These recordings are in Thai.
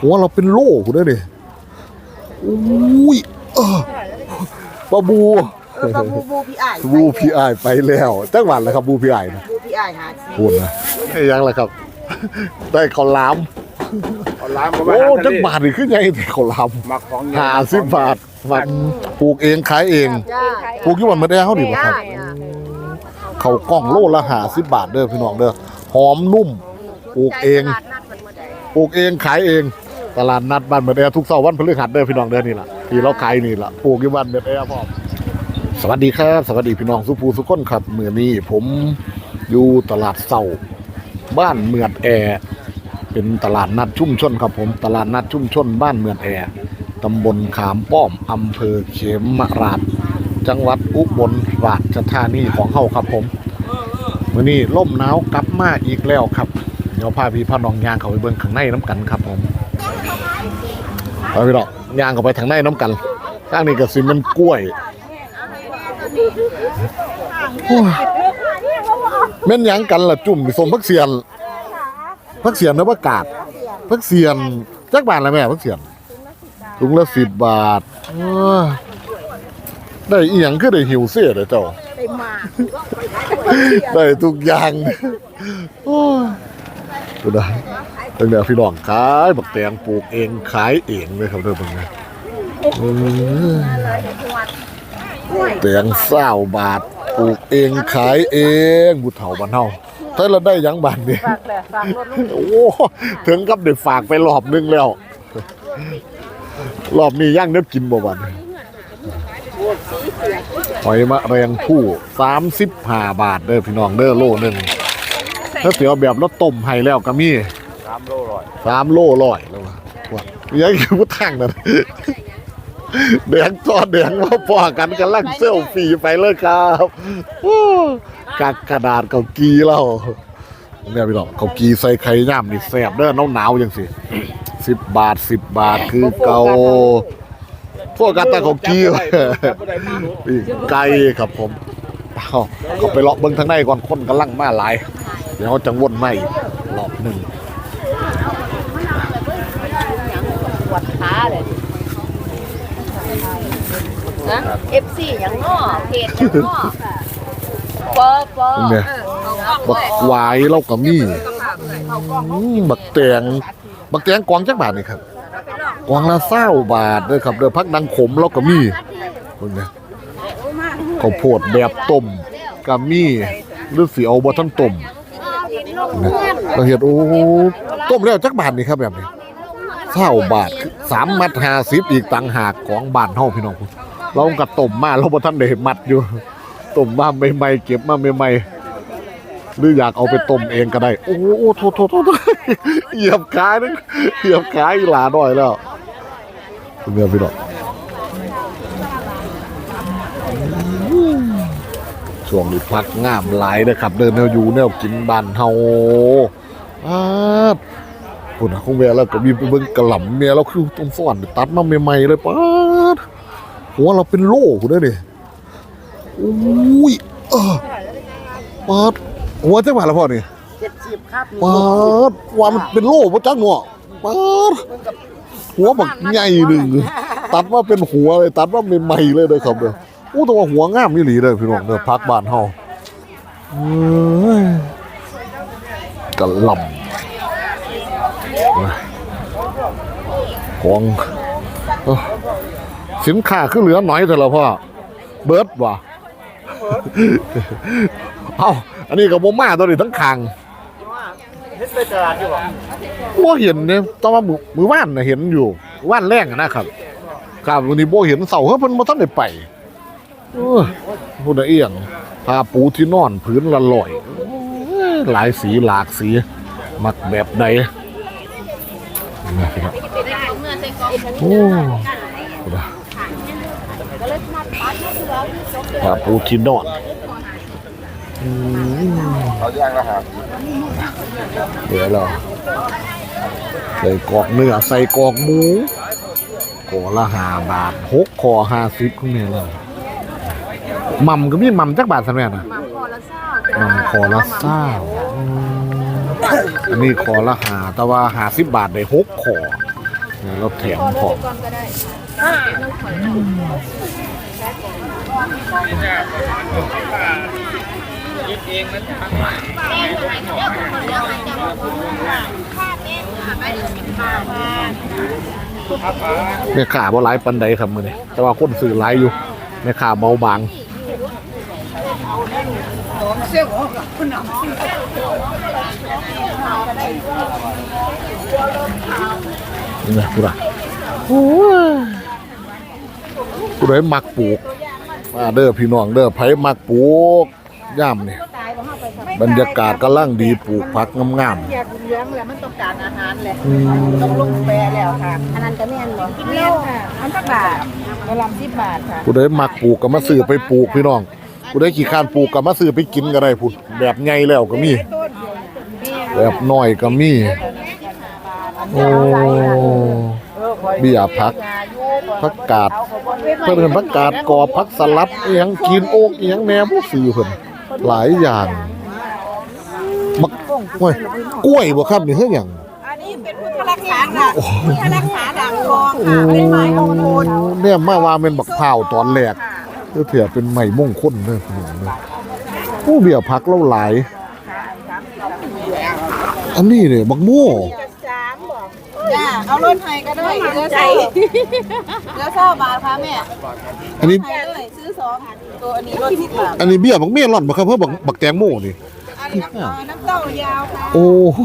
หัวเราเป็นโล่กูได้ดิอุ้ยเออปลาบูเออก็บูบูพี่อ้ายบูพี่อายไปแล้วจังหวัดแล้วครับบูพี่อายนะบูพี่อ้ายหาสิพูดนะไอ้ยังล่ะครับ ได้ข้าวหลาม เอาล้างมาโอ้ไว้จักบาทนี่ขึ้นยังไงแต่ข้าวหลามมาของห้าสิบบาทมันปลูกเองขายเองจ้าปลูกอยี่วันมาได้เขาดีป่ะครับ เขาวกล้องโลละห้าสิบบาทเด้อพี่น้องเด้อหอมนุ่มปลูกเอง ปลูกเองขายเอง ตลาดนัดบ้านเมืองแอร์ทุกเสาร์วันพฤหัสเด้อพี่น้องเด้อนี่ล่ะที่เราขายนี่ล่ะปลูกที่บ้านเมืองแอร์พร้อมสวัสดีครับ สวัสดีพี่น้องสุภูสุขคนครับเมื่อนี้ผมอยู่ตลาดเสาบ้านเมืองแอร์เป็นตลาดนัดชุ่มชนครับผมตลาดนัดชุ่มชนบ้านเมืองแอร์ตำบลขามป้อมอำเภอเขมราช จังหวัดอุบลราชธานีของเฮาครับผมมื่อนี้ล่มหนาวกลับมาอีกแล้วครับเดี๋ยวพาพี่พาน้องยางเขาไปเบิ่งข้างในน้ำกันครับผม ไปพี่น้องยางเข้าไปทางในน้ำกันข้างนี้ก็สิมันกล้วยโอ้ยแม่นหยังกันล่ะจุ่มสมพักเสียนพักเสียนนะพักกาดพักเสียนจักบาทละแม่พักเสียนถุงละสิบบาทเออได้อีหยังคือได้หิวเสียเด้อเจ้าได้มาได้ทุกอย่างโอ้ยดูได้ ตั้งแต่พี่น้องขายบักแตงปลูกเองขายเองเลยครับเด้อเบิ่งนะเออแตงเศร้าบาทปลูกเองขายเองบุเฒ่าบ้านเฮาถ้าเราได้หยังบาทนี่ฝากแหละฝากรถลูกโอ้ถึงกับได้ฝากไปรอบนึงแล้ว รอบนี้ย่างเนื้อกินบ่บัดหอยมะแรงผู้สามสิบห้าบาทเด้อพี่น้องเด้อโลหนึ่งถ้าเสียวแบบรสต้มให้แล้วก็มี สามโลร้อยสามโลร้อยแล้วว่ะว่ายังคือผู้ทางนั่นแดงตอนแดงมาพอกันกันลังเซลฟี่ไปเลยครับกักกระดาษเกากีแล้วเนี่ยพี่น้องเกากีใส่ไข่ย่ำนี่แซ่บเด้อหนาวๆจังสิสิบบาทสิบบาทคือเกาพวกกันตาเกากีไก่ครับผมเขาไปเลาะเบิ่งทางในก่อนคนกำลังมาหลาย เดี๋ยวเขาจังวนไม่รอบหนึ่ง ปวดขาเลย นะเอฟซีอย่างง้อเพจอย่างง้อปอปอเนี่ยบักหวายเราก็มีอืมบักแตงบักแตงกวางจักบาทนี่ครับกวางละเศร้าบาทเด้อครับเด้อพักดังขมเราก็มีคนเนี่ยข้าวโพดแบบต้มก็มีหรือสิเอาบ่ทันต้มเนี่ยเราเห็นโอ้ต้มแล้วจักบาทนี่ครับแบบนี้เศร้าบาทคือสามมัดห้าสิบอีกต่างหากของบ้านเฮาพี่น้อง เราก็ต้มมาเราบ่ทันได้มัดอยู่ต้มมาใหม่ๆเก็บมาใหม่ๆหรืออยากเอาไปต้มเองก็ได้ โอ้โหโทษโทษโทษเหยียบขานึงเหยียบขาอีหลาหน่อยแล้วเงือพี่ดอกช่วงนี้พักงามหลายนะครับ เดินแนวอยู่แนวกินบ้านเฮาอาดปุ่นะคงเวแล้วก็มีไปเบิ่งกระหล่ำเมียเราคือตรงสวรรค์ตัดมาใหม่ๆเลยป้า หัวเราเป็นโล่คุณได้ดิอุ้ยเออปาดหัวจังหวะแล้วพ่อนี่เจ็ดสิบครับปาดว่ามันเป็นโล่พ่จักหนวปาดหัวบักใหญ่หนึ่งตัดว่าเป็นหัวเลยตัดว่าใหม่ๆเลยเด้อครับเด้ออู้แต่ว่าหัวงามนี่หลีเลยพี่น้องเด้อพักบ้านเฮาเอ้ยกะหล่ำเอ้ยของเอ้อ สินค้าคือเหลือหน่อยแต่ละพ่อเบิร์ดวะเอ้าอันนี้กับโมมาตัวนี้ทั้งคางเฮ็ดไปตลาดอยู่บ่บ่เห็นเนี่ยตอนว่ามือมือว่านนะเห็นอยู่ว่านแรงนะครับครับวันนี้บ่เห็นเสาเฮ้ยเพิ่นบ่ทันได้ไปเออผู้ใดเอียงผ้าปูที่นอนพื้นละลอยเอ้ยหลายสีหลากสีมักแบบใดนะครับโอ้ ผ้าปูที่นอนเขาย่างแล้วครับเดี๋ยวเราใส่กอกเนื้อใส่กอกหมูกอละห้าบาทหกคอห้าสิบคุณแม่เลยหม่ำก็มีหม่ำจักบาทสมัยน่ะหม่ำคอละเศร้าอืมอันนี้คอละหาแต่ว่าหาสิบบาทได้หกคอเราแถมของ แม่ขาบ่หลายปันใดครับมื้อนี้แต่ว่าคนซื้อหลายอยู่แม่ขาเบาบางนี่นะพูดอะโอ้ยผู้ใดมักปลูก มาเด้อพี่น้องเด้อไผมักปลูกย่ามนี่บรรยากาศกำลังดีปลูกผักงามอยากเลี้ยงแล้วมันต้องการอาหารแหละๆอืมต้องลงแปรแล้วค่ะอันนั้นก็แม่นบ่กินแล้วค่ะอันสักบาทกระลำสิบบาทค่ะผู้ใดมักปลูกก็มาซื้อไปปลูกพี่น้องผู้ใดขี้ข้านปลูกก็มาซื้อไปกินก็ได้พุ่นแบบใหญ่แล้วก็มี แบบน้อยก็มีโอ้เบี้ยผัก ผักกาดเพิ่นเอิ้นผักกาดกรอบผักสลัดอีหยังกินโอกอีหยังแหน่บ่ซื้อเพิ่นหลายอย่างมักโอ้ยกล้วยบ่ครับนี่เฮ็ดหยังอันนี้เป็นพุทธรักษาค่ะพุทธรักษาด่างทองโอ้ค่ะเป็นไม้มงคลเนี่ยมาว่าเป็นบักพร้าวตอนแรกเถื่อเถื่อเป็นไม้มงคลเด้อพี่น้องเด้อโอ้เบี้ยผักเราหลาย อันนี้เนี่ยบักโม่สามบอก จ้าเอารถไทยก็ได้เลือใจเลือเศร้าบาทค่ะแม่อันนี้ ไทยเลยซื้อสองตัวอันนี้รถสิบบาทอันนี้เบี้ยบักเมลอนบ่ครับเพิ่นบักบักแตงโมนี่ อันนี้น้ำน้ำเต้ายาวค่ะโอ้โห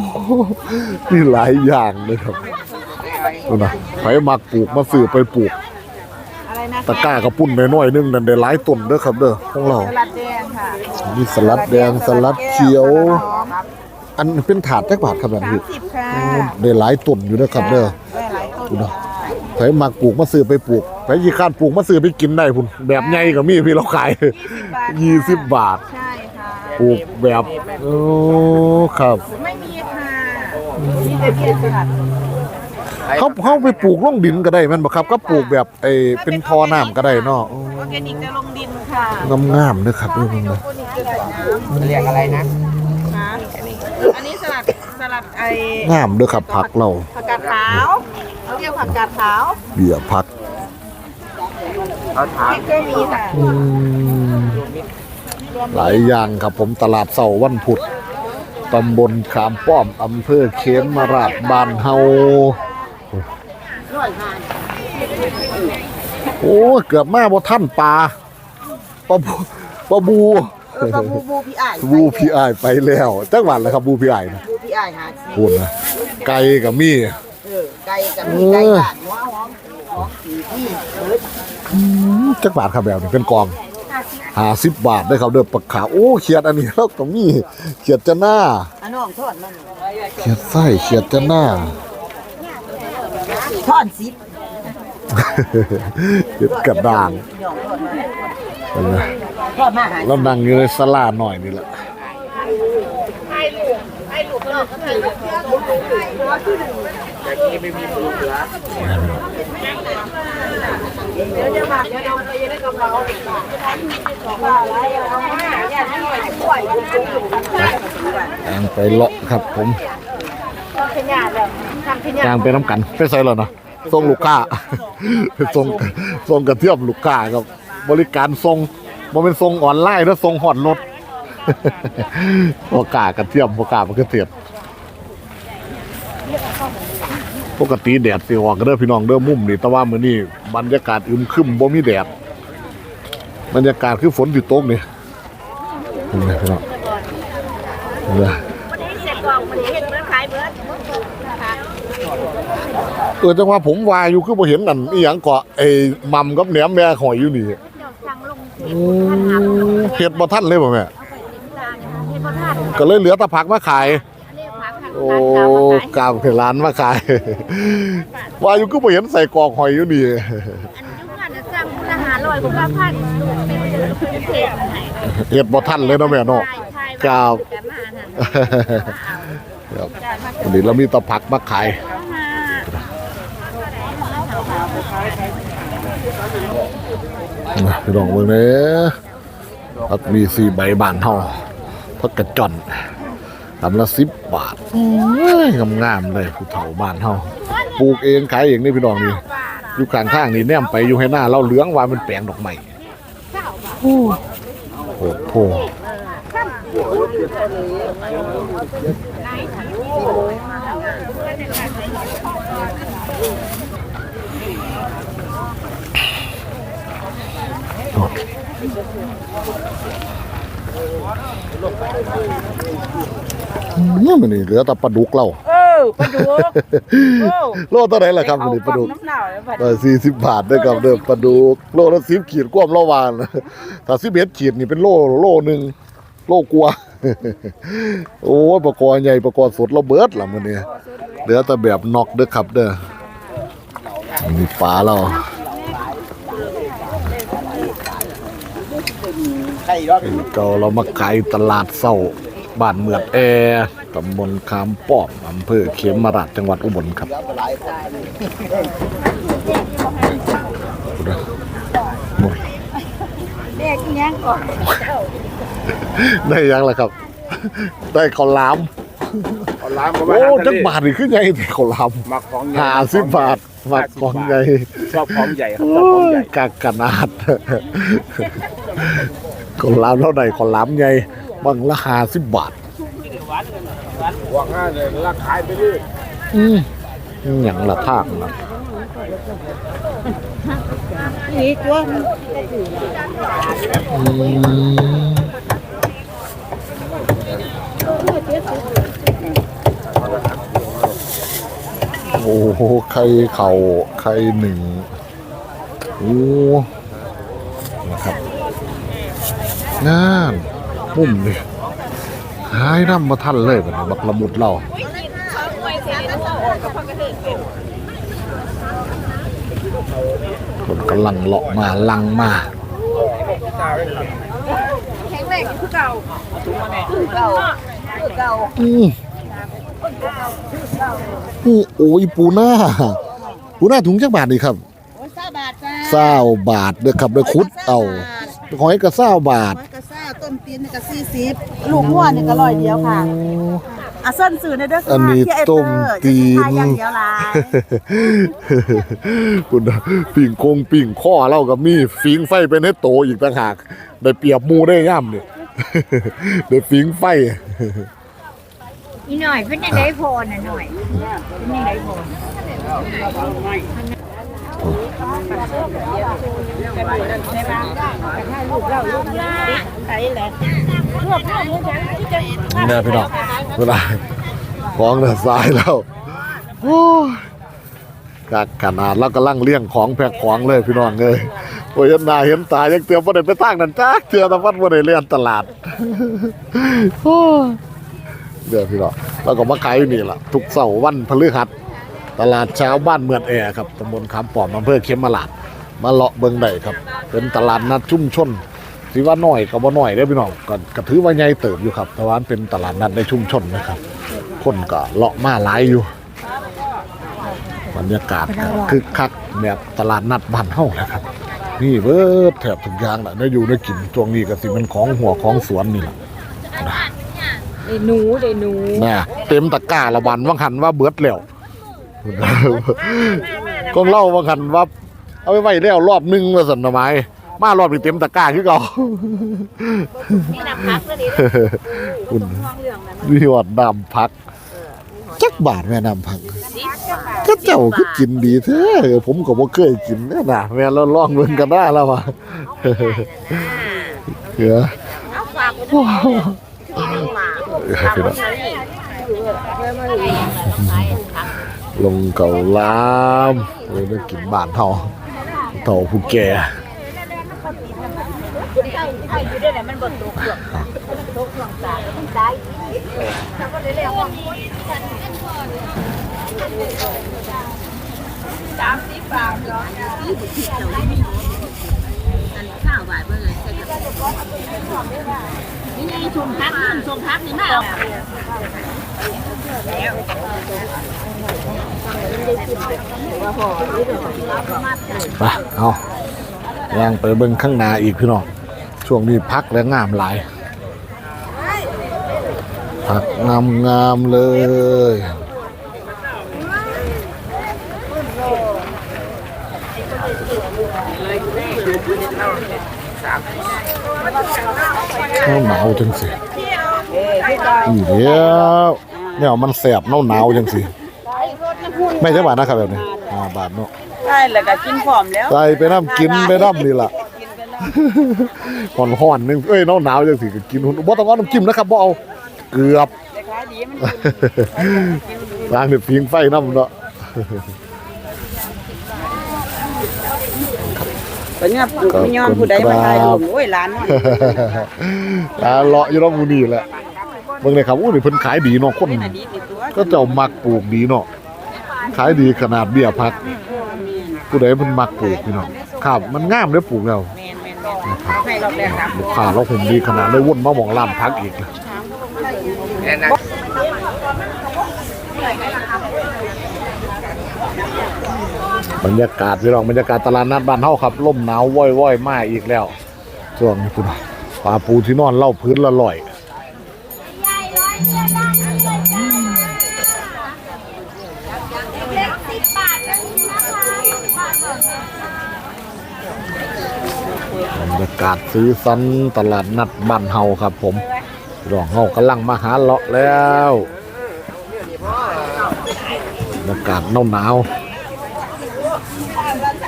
นี่หลายอย่างเลยครับดูนะไผมักปลูกมาซื้อไปปลูก อะไรนะตะกร้ากระปุ้นน้อยๆนึงนั่นได้หลายต้นเด้อครับเด้อของเรา สลัดแดงค่ะ มีสลัดแดงสลัดเขียว อันเป็นถาดจักบาทครับแบบสามนี้สิบค่ะโอ้ได้หลายต้นอยู่นะครับเด้อ ได้หลายต้นดูนะ ไผมักปลูกมาซื้อไปปลูกไผยี่ข้านปลูกมาซื้อไปกินได้พุ่นแบบใหญ่ก็มีพี่เราขาย20บาท ใช่ค่ะ ปลูกแบบโอ้ครับ ไม่มีค่ะมีแต่เบี้ยสลัดเขาเขาไปปลูกล่องดินก็ได้แมันบ่ครับ ก็ปลูกแบบไอ้เป็นทอน้ำก็ได้เนาะออร์แกนิกจะลงดินค่ะงามงามๆเด้อครับเด้อนี่นะเรียกอะไรนะค่ะ อันนี้สลัดสลัดไอ้งามเด้อครับผักเราผักกาดขาวเขาเรียกผักกาดขาวเบี้ยผักเอาถามพริกก็มีค่ะอืมหลายอย่างครับผมตลาดเสาร์วันพุธตำบลขามป้อมอำเภอเขมราชบ้านเฮาโอ้ยเกือบมาบ่ท่านปลาปลาบูปลาบูเอกับบูบูพี่อ้ายบูพี่อายไปแล้วจักหวัดแล้วครับบูพี่อายนะบูพี่อ้ายหาสิพูดนะไก่กับมีเออไก่กับมีไก่บ้านหัวหอมหอมสีที่เออจักบาทครับแบบนี้เป็นกองหาสิบบาทได้ครับเด้อปักขาโอ้เขียดอันนี้แล้วก็มีเขียดจะหน้าอันน้องทอดมันเขียดไส้เขียดจะหน้า ทอดสิบ เขียดกระด้างน้องทอดมา เห็นไหมทอดมาหาเรานั่งอยู่ในศาลาหน่อยนี่แหละยางไปเลาะครับผมยางไปน้ำกันไปใส่แล้วเนาะส่งลูกค้าส่งส่งกระเทียมลูกค้าครับ บริการส่งบ่เป็นส่งออนไลน์แล้วส่งหอดรถพวกกากระเทียมพวกกามันก็เทียมปกติแดดสิออกก็เด้อพี่น้องเด้อมุ่มนี่แต่ว่ามื้อนี้บรรยากาศอึมครึมบ่มีแดดบรรยากาศคือฝนอยู่ตกนี่พี่น้องเห็นไหมเสร็จกองมันเห็นเมื่อขายเมื่อเออจังว่าผมวาอยู่คือบ่เห็นนั่นอีหยังเกาะไอ้มัมกับแหนมแม่หอยอยู่นี่ เฮ็ดบ่ทันเลยบ่แม่ก็เลยเหลือแตะผักมาขาย โอ้กามเห็นร้านมาขาย ว่าอยู่ก็บ่เห็นใส่กรอกหอยอยู่นี่ยุคนั้นจะสั่งคุณอาหารลอยคุณว่าพันลูกเป็นเดือนเป็นเศษไหนเฮ็ดบ่ทันเลยเนาะแม่เนาะใช่ใช่ครับกันมานั่นครับวันนี้เรามีแตะผักมาขาย นะพี่น้องเบิ่งเด้อผักมีสี่ใบบานเฮาผักกระจอนลำละ10บบาทโอ้ยงามเลยผู้เฒ่าบ้านเฮาปลูกเองขายเองนี่พี่น้องนี่อยู่ข้างทางนี่แนมไปอยู่ให้หน้าเราเหลืองว่ามันแปลงดอกไม้โอ้โห นี่มันนี่เหลือแต่ปลาดุกเราเออปลาดุกโอ้โลเท่าไหร่ล่ะครับมันนี่ปลาดุกน้ำหนาวแล้วบัดเออสี่สิบบาทเด้อครับเด้อปลาดุกโลละสิบขีดกว้ามละวานถ้าสิบเอ็ดขีดนี่เป็นโลโลหนึ่งโลกลัวาโอ้ยประกอบใหญ่ประกอบสดเราเบิดล่ะมื้อนี้เหลือแต่แบบนอกเด้อครับเด้อมีปลาเรา ใช่รอบ เป็นเก่าเรามาขายตลาดเศร้าบ้านเมืองแอตำบลคามป้อมอำเภอเขมราชจังหวัดอุบลครับหลายหมดเด็กยังก่อนได้ยังล่ะครับ ได้ข้าวหลามเอาล้างมาโอ้จักบาทนี่คือใหญ่แต่ข้าวหลามมาของใหญ่ห้าสิบบาทมาของใหญ่ชอบของใหญ่ครับชอบของใหญ่กากกะนาด ข้าวหลามเท่าใดข้าวหลามใหญ่บางราคาสิบบาทวางง่ายเลยราขาไปเรื่อยอืมอย่างละทากนะนี่ตัวโอ้โห ไข่เข่าไข่หนึ่งโอ้ นะครับงานมุมนี่หายน้ำมาทันเลยแบบนี้บักละมุดเราคนกำลังเลาะมาลังมาแข็งแรงคือเก่าคือเก่าคือเก่าอืมอือโอ้ยปูหน้าปูหน้าถุงจักบาทดีครับโอ้ยซาบาทจ้า เศร้าบาทเด้อครับเด้อคุดเอาหอยกระเศร้าบาทร้อยกระซ่าต้นตีนนี่ก็สี่สิบลูกหัวนี่ก็ร้อยเดียวค่ะอะส้นสื่อในเด้อค่ะอันนี้ที่ไเตอร์ต้มตีนจะสิขายอย่างเดียวล่ะคุณน่ะปิ่งโคงปิ่งข้อเล่ากับมีฟิงไฟไปในโตอีกต่างหาก ได้เปรียบหมูได้ย่ำเนี่ย ได้ฟิงไฟ อีหน่อยเป็นยังไงพอน่ะหน่อยเป็นยังไงพอ นี่นะพี่น้องเวลาของเดือดสายแล้วโอ้ยกากขนาดแล้วก็ลั่งเลี้ยงของแพกของเลยพี่น้องเลยโอ้ยนหน้าเห็นตายังเตือนว่าได้ไปตั้งนั่นจ้าเตือนแต่ว่าว่าได้เลี้ยงตลาดโอ้เดี๋ยวพี่น้องแล้วก็มาขายอยู่นี่ล่ะทุกเสาร์วันพฤหัส ตลาดเช้าบ้านเมืองแอร์ครับตำบลคำปอมอำเภอเขมราชมาเลาะเบิงได้ครับ เป็นตลาดนัดชุ่มชนสิว่าน้อยก็บ่น้อยเด้อพี่น้องก็ก็ถือว่าใหญ่เติบอยู่ครับแต่ว่ามันเป็นตลาดนัดในชุมชนนะครับ คนก็เลาะมาหลายอยู่บรรยากาศก็คึกคักแบบตลาดนัดบ้านเฮานะครับ นี่เบิดแถบทุกอย่างแหละได้อยู่ได้กินช่วงนี้ก็สิเป็นของหัวของสวนนี่แหละได้หนูได้หนูนะเต็มตะกร้าละวันว่างหันว่าเบิดแล้ว ก็เล่าว่างหันว่าเอาไปไว้แล้วรอบหนึงว่าสันทำไมมารอบนี้เต็มตะกร้าคือเก่านี่นำพักแล้วดิคุณมีหอดน้ำพักจักบาทแม่น้ำพักก็เจ้าคือกินดีแท้ผมก็บ่เคยกินแน่น่ะแม่เราลองเบิ่งกันได้แล้วว่ะเหือเอาฝากไว้ ลงเก่าล้ามเลยได้กินบ้านเฮาเต่าผู้แก่ไอ้อยู่ด้วยแหละมันบดตกหรอกตกหลังตาแล้วมันตายถ้าก็ได้เรียกว่าสามสิบบาทเหรอข้าวบาทเมื่อไง นี่ไงชมพักชมพักนี่มาเอาไปเอาย่างไปเบิ่งข้างหน้าอีกพี่น้องช่วงนี้พักและงามหลาย พักงามงามเลยหนาว หนาวจังสิอีเดียวเนี่ยมันแสบหนาวหนาวจังสิไม่ใช่บาทนะครับแบบนี้อ่าบาทเนาะใช่แล้วก็กินผอมแล้วใส่ไปน้ำกินไปน้ำนี่ล่ะห่อนห่อนๆนึงเอ้ยหนาวหนาวจังสิก็กินหุ่นบ่ต้องเอาน้ำจิ้มนะครับบ่เอาเกือบแต่ขายดีมันล้างเดือดพิงไฟน้ำเนาะ ก็เนี่ยปลูกไม่ยอมผู้ใดมาถ่ายรูปโอ้ยร้านมันอ่าเลาะอยู่รอบมูนี่แหละเบิ่งเลยครับอู้นี่เพิ่นขายดีเนาะคนเป็นอดีตนี่ตัวก็เจ้ามักปลูกดีเนาะขายดีขนาดเบี้ยพักผู้ใดเพิ่นมักปลูกพี่น้องครับมันงามเด้อปลูกแล้วแม่นแม่นแม่นให้รอบแรกครับลูกค้าเราผมดีขนาดเลยวนมาหมองร้านพักอีกนะ บรรยากาศพี่น้องบรรยากาศตลาดนัดบ้านเฮาครับลมหนาวว่อยๆมาอีกแล้วช่วงนี้คุณปลาปูที่นอนเล่าพื้นละลอยบรรยากาศซื้อสันตลาดนัดบ้านเฮาครับ ผมรองเฮากำลังมาหาเลาะแล้วบรรยากาศหนาวหนาว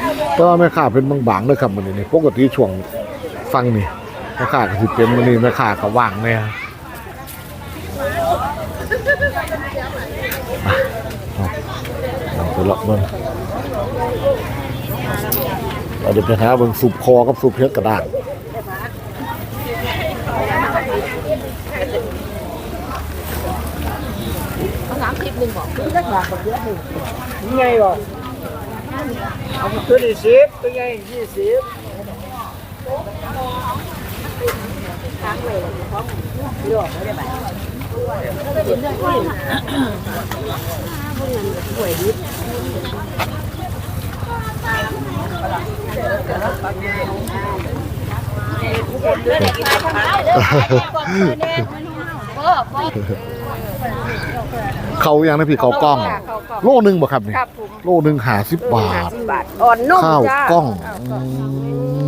ๆก็แม่ค้าเป็นบางๆเลยครับมันนี่ปกติช่วงฟังนี่แม่ค้าก็สิเป็นมันนี่แม่ค้าก็ว่างแน่เอาไปเลาะเบิ่งเราจะไปหาเบิ่งสุปคอกับสุปเฮ็ดกระด้าง ตัวนี้สิบตัวใหญ่ยี่สิบ เขาอย่า งนะพี่เขากล้อง โลหนึงบ่ครับนี่ครับผมโลหนึงหาสิบบาทบาทอ่อนนุ่มข้าวจ้ากล้องอื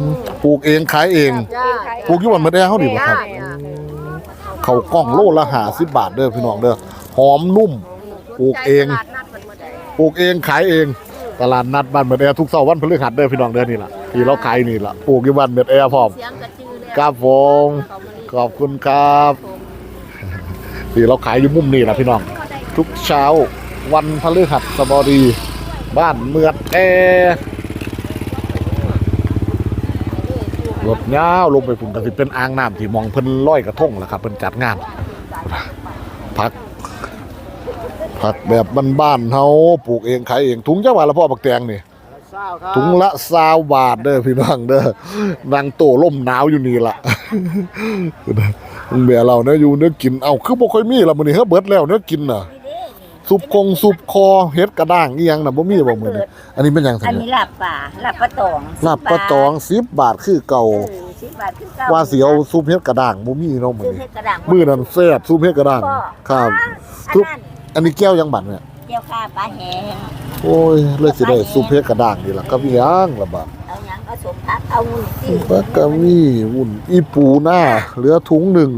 มปลูกเองขายเองจ้าปลูกอยู่วันเมื่อได้เฮาดีบ่ครับเขากล้องโลละหาสิบบาทเด้อพี่น้องเด้อหอมนุ่ม ปลูกเองตลาดนัดเพิ่นบ่ได้ปลูกเองขายเอง ตลาดนัดบ้านเมือแอร์ทุกเสาร์วันพฤหัสเด้อพี่น้องเด้อนี่ล่ะที่เราขายนี่ล่ะปลูกอยู่บ้านเมือแอร์พร้อมเสียงกระจือเลยครับผมขอบคุณครับ ที่เราขายอยู่มุมนี้ล่ะพี่น้อง ทุกเช้าวันพฤหัสบดี บ้านเมือดแอร์รถยาวลงไปฝุ่นกันสิเป็นอ่างน้ำที่มองเพิ่นร้อยกระทงแหละครับเพิ่นจัดงานพักผักแบบบ้านๆเฮาปลูกเองขายเองถุงจังหวัดละพ่อปักแตงนี่ถุงละซาวบาทเด้อพี่น้องเด้อนางโตล่มหนาวอยู่นี่ล่ะ มึงเบียเราเนื้ออยู่เนื้อกินเอ้าคือบ่ค่อยมีละมื้อนี้เฮาเบิดแล้วเนื้อกินน่ะซุปคงซุปคอเฮ็ดกระด้างอีหยังน่ะบ่มีบ่มื้อนี้อันนี้เป็นหยังซั่อันนเนี่นี้ยลาบป่าลาบปลาตองลาบปลาตอง10บาทคือเก่าสิบบาทคือเก่าว่าสิเอาซุปเฮ็ดกระด้างบ่มีเนาะมื้อซื้อนี้เฮ็ดกระดังมื้อนั้นแซ่บซุปเฮ็ดกระด้างครับอันซุปนั้นอันนี้แก้วยังบัดเนี่ย เจียวข้าปลาแห้งโอ้ยเลยสิได้ซุปเฮ็ดกระด้างนี่ล่ะกับอีหยังล่ะบัดเอาหยังเอาสมพักเอามุนสิปลากระมี่วุ่นอีปูหน้าเหลือถุงหนึ่ง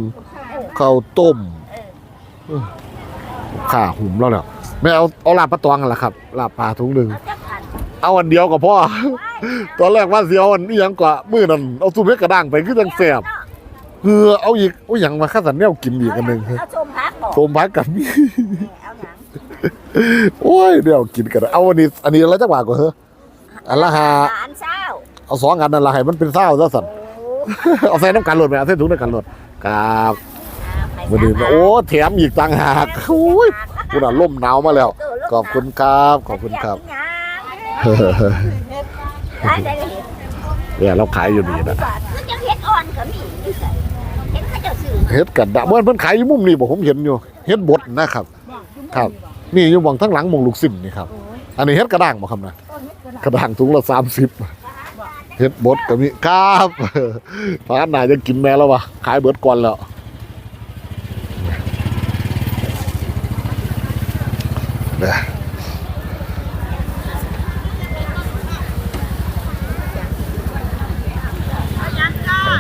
ข้าวต้มข่าหุ่มแล้วเนี่ยไม่เอาเอาลาบปลาตองกันละครับลาบปลาถุงหนึ่งเอาจักอันเอาอันเดียวก็พอตอนแรกว่าเสียเอาอันนี้ยังกว่ามือนั่นเอาซุปเพ็ดกระด้างไปคือจังแสบคือเอาอีกเอาอย่างมาข้าสันแนวกินอีกอันหนึ่งเอาสมพักบอกต้มพักกับมี่เอาหยัง โอ้ยเดี๋ยวกินกันเอาอันนี้ อันนี้แล้วจักบาทกว่าเหรออันละหาอันเช้าเอาสองอันนั่นละให้มันเป็นเศร้าซะสันเอาใส่น้ำกันหลดไหมเอาใส่ถุงน้ำกันหลดครับมาดูนะโอ้แถมอีกต่างหากโอ้ยคุณอะล่มหนาวมาแล้ว ขอบคุณครับขอบคุณครับได้ได้เลยเนี่ยเราขายอยู่นี่นะเฮ็ดอ่อนก็มีเฮ็ดก็จะซื้อเฮ็ดกันดะเมื่อเพิ่นขายอยู่มุมนี้บอกผมเห็นอยู่เฮ็ดบดนะครับ ครับ นี่อยู่หมองทั้งหลังหมองลูกซิมนี่ครับอันนี้เฮ็ดกระด้างบ่ครับนะกระด้างถุงละสามสิบเฮ็ดบดก็มีครับพานน่าจะกินแม่แล้ววะขายเบิดก่อนแล้วเด้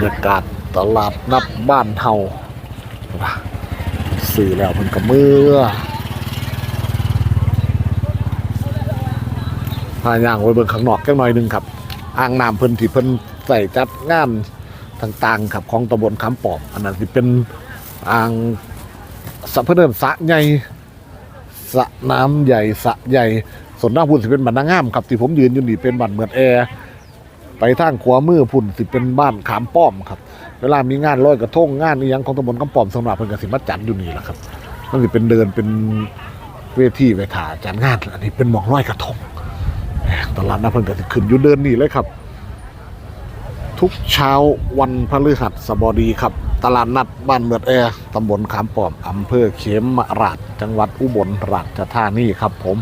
อยากาศตลาดนัดบ้านเฮาสื่อแล้วเพิ่นก็เมื่อ พาย่างไว้เบิ่งข้างนอกจักหน่อยหนึงครับอ่างน้ำเพิ่นที่เพิ่นใส่จัดงานต่างๆครับของตำบลคำปอบอันนั้นสิเป็นอ่างสะเพิ่นเอิ้นสะใหญ่สะน้ำใหญ่สะใหญ่ส่วนหน้าพุ่นสิเป็นบ้านนางงามครับที่ผมยืนอยู่นี่เป็นบ้านเหมือนแอร์ไปทางขวามือพุ่นสิเป็นบ้านขามป้อมครับ เวลามีงานลอยกระทงงานอีหยังของตำบลคำปอมสำหรับเพิ่นก็สิมาจัดอยู่นี่แหละครับมันสิเป็นเดินเป็นเวทีไปถ่าจัดงานอันนี้เป็นหมองลอยกระทง ตลาดนัดเพิ่นก็สิขึ้นอยู่เดินนี่เลยครับ ทุกเช้าวันพฤหัสบดีครับ ตลาดนัดบ้านเมือดแอร์ตำบลขามปอมอำเภอเขมราชจังหวัดอุบลราชธานีครับผม